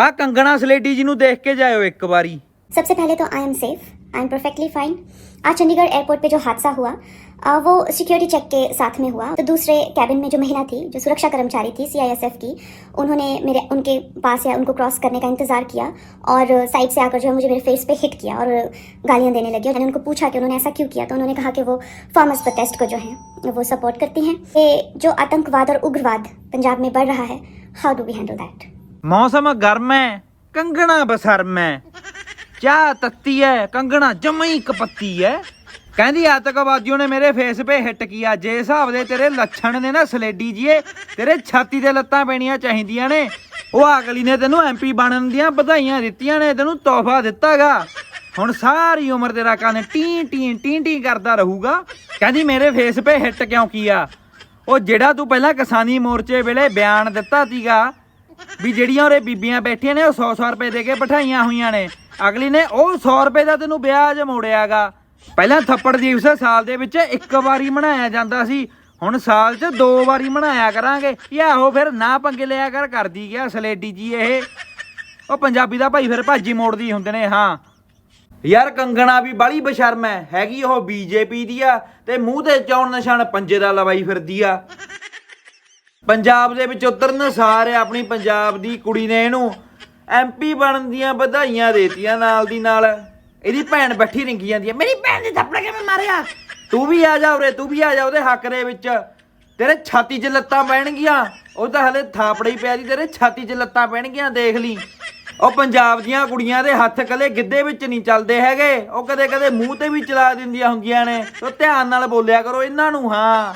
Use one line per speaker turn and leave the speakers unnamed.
ਆ ਕੰਗਣਾ ਸਲੇਟੀ ਜੀ ਨੂੰ ਦੇਖ ਕੇ ਜਾਇਓ ਇੱਕ ਵਾਰੀ
सबसे पहले तो I am safe I am perfectly fine आज चंडीगढ़ एयरपोर्ट पे जो हादसा हुआ आ, वो सिक्योरिटी चेक के साथ में हुआ तो दूसरे कैबिन में जो महिला थी जो सुरक्षा कर्मचारी थी सीआईएसएफ की उन्होंने मेरे उनके पास या उनको क्रॉस करने का इंतजार किया और साइड से आकर जो है मुझे मेरे फेस पे हिट किया और गालियां देने लगी और मैंने उनको पूछा कि उन्होंने ऐसा क्यों किया तो उन्होंने कहा कि वो फार्मर्स प्रोटेस्ट को जो है वो सपोर्ट करती हैं ये जो आतंकवाद और उग्रवाद पंजाब में बढ़ रहा है how do we handle that
ਮੌਸਮ ਗਰਮ ਹੈ ਕੰਗਣਾ ਬਸਰਮ ਹੈ ਚਾਹ ਤੱਤੀ ਹੈ ਕੰਗਣਾ ਜਮਈ ਕਪੱਤੀ ਹੈ ਕਹਿੰਦੀ ਆਤੰਕਵਾਦੀਆਂ ਨੇ ਮੇਰੇ ਫੇਸ 'ਤੇ ਹਿੱਟ ਕੀਆ ਜੇ ਹਿਸਾਬ ਦੇ ਤੇਰੇ ਲੱਛਣ ਨੇ ਨਾ ਸਲੇਡੀ ਜੀਏ, ਤੇਰੇ ਛਾਤੀ ਤੇ ਲੱਤਾਂ ਪੈਣੀਆਂ ਚਾਹੀਦੀਆਂ ਨੇ। ਉਹ ਅਗਲੀ ਨੇ ਤੈਨੂੰ ਐਮਪੀ ਬਣਨ ਦੀਆਂ ਵਧਾਈਆਂ ਦਿੱਤੀਆਂ ਨੇ, ਤੈਨੂੰ ਤੋਹਫਾ ਦਿੱਤਾਗਾ। ਹੁਣ ਸਾਰੀ ਉਮਰ ਤੇਰਾ ਕੰਨ ਟੀ ਟੀ ਟੀ ਟੀ ਕਰਦਾ ਰਹੂਗਾ। ਕਹਿੰਦੀ ਮੇਰੇ ਫੇਸ 'ਤੇ ਹਿੱਟ ਕਿਉਂ ਕੀਆ ਉਹ ਜਿਹੜਾ ਤੂੰ ਪਹਿਲਾਂ ਕਿਸਾਨੀ ਮੋਰਚੇ ਵੇਲੇ ਬਿਆਨ ਦਿੱਤਾ ਸੀਗਾ ਵੀ ਜਿਹੜੀਆਂ ਉਰੇ ਬੀਬੀਆਂ ਬੈਠੀਆਂ ਨੇ, ਉਹ 100-100 ਰੁਪਏ ਦੇ ਕੇ ਬਿਠਾਈਆਂ ਹੋਈਆਂ ਨੇ। ਅਗਲੀ ਨੇ ਉਹ 100 ਰੁਪਏ ਦਾ ਤੈਨੂੰ ਵਿਆਜ ਮੋੜਿਆਗਾ। ਪਹਿਲਾਂ ਥੱਪੜ ਦਿਵਸ ਸਾਲ ਦੇ ਵਿੱਚ ਇੱਕ ਵਾਰੀ ਮਨਾਇਆ ਜਾਂਦਾ ਸੀ। ਹੁਣ ਸਾਲ 'ਚ ਦੋ ਵਾਰੀ ਮਨਾਇਆ ਕਰਾਂਗੇ। ਯਾਹੋ ਫਿਰ ਨਾ ਪੰਗੇ ਲਿਆ ਕਰ, ਕਰਦੀ ਗਿਆ ਸਲੇਡੀ ਜੀ ਇਹ। ਉਹ ਪੰਜਾਬੀ ਦਾ ਭਾਈ ਫਿਰ ਭਾਜੀ ਮੋੜਦੀ ਹੁੰਦੇ ਨੇ, ਹਾਂ। ਯਾਰ ਕੰਗਣਾ ਵੀ ਬਾਲੀ ਬਸ਼ਰਮ ਹੈ। ਹੈਗੀ ਉਹ ਬੀਜੇਪੀ ਦੀ ਆ ਤੇ ਮੂੰਹ ਤੇ ਚੌਣ ਨਿਸ਼ਾਨ ਪੰਜੇ ਦਾ ਲਵਾਈ ਫਿਰਦੀ ਆ। ਪੰਜਾਬ ਦੇ ਵਿੱਚ ਉਤਰਨ ਸਾਰੇ ਆਪਣੀ ਪੰਜਾਬ ਦੀ ਕੁੜੀ ਨੇ ਇਹਨੂੰ ਐਮਪੀ ਬਣਨ ਦੀਆਂ ਵਧਾਈਆਂ ਦੇਤੀਆਂ ਨਾਲ ਦੀ ਨਾਲ। ਇਹਦੀ ਭੈਣ ਬੈਠੀ ਰਿੰਗੀ ਜਾਂਦੀ ਹੈ, ਮੇਰੀ ਭੈਣ ਨੇ ਥੱਪੜ ਕਿਵੇਂ ਮਾਰਿਆ? ਤੂੰ ਵੀ ਆ ਜਾ ਉਰੇ, ਤੂੰ ਵੀ ਆ ਜਾ ਉਹਦੇ ਹੱਕ ਦੇ ਵਿੱਚ। ਤੇਰੇ ਛਾਤੀ 'ਚ ਲੱਤਾਂ ਪੈਣਗੀਆਂ। ਉਹ ਤਾਂ ਹਲੇ ਥਾਪੜੇ ਹੀ ਪਿਆ ਦੀ ਤੇਰੇ ਛਾਤੀ 'ਚ ਲੱਤਾਂ ਪੈਣਗੀਆਂ, ਦੇਖ ਲਈ। ਉਹ ਪੰਜਾਬ ਦੀਆਂ ਕੁੜੀਆਂ ਦੇ ਹੱਥ ਕਲੇ ਗਿੱਧੇ ਵਿੱਚ ਨਹੀਂ ਚੱਲਦੇ ਹੈਗੇ। ਉਹ ਕਦੇ ਕਦੇ ਮੂੰਹ ਤੇ ਵੀ ਚਲਾ ਦਿੰਦੀਆਂ ਹੁੰਦੀਆਂ ਨੇ। ਉਹ ਧਿਆਨ ਨਾਲ ਬੋਲਿਆ ਕਰੋ ਇਹਨਾਂ ਨੂੰ, ਹਾਂ।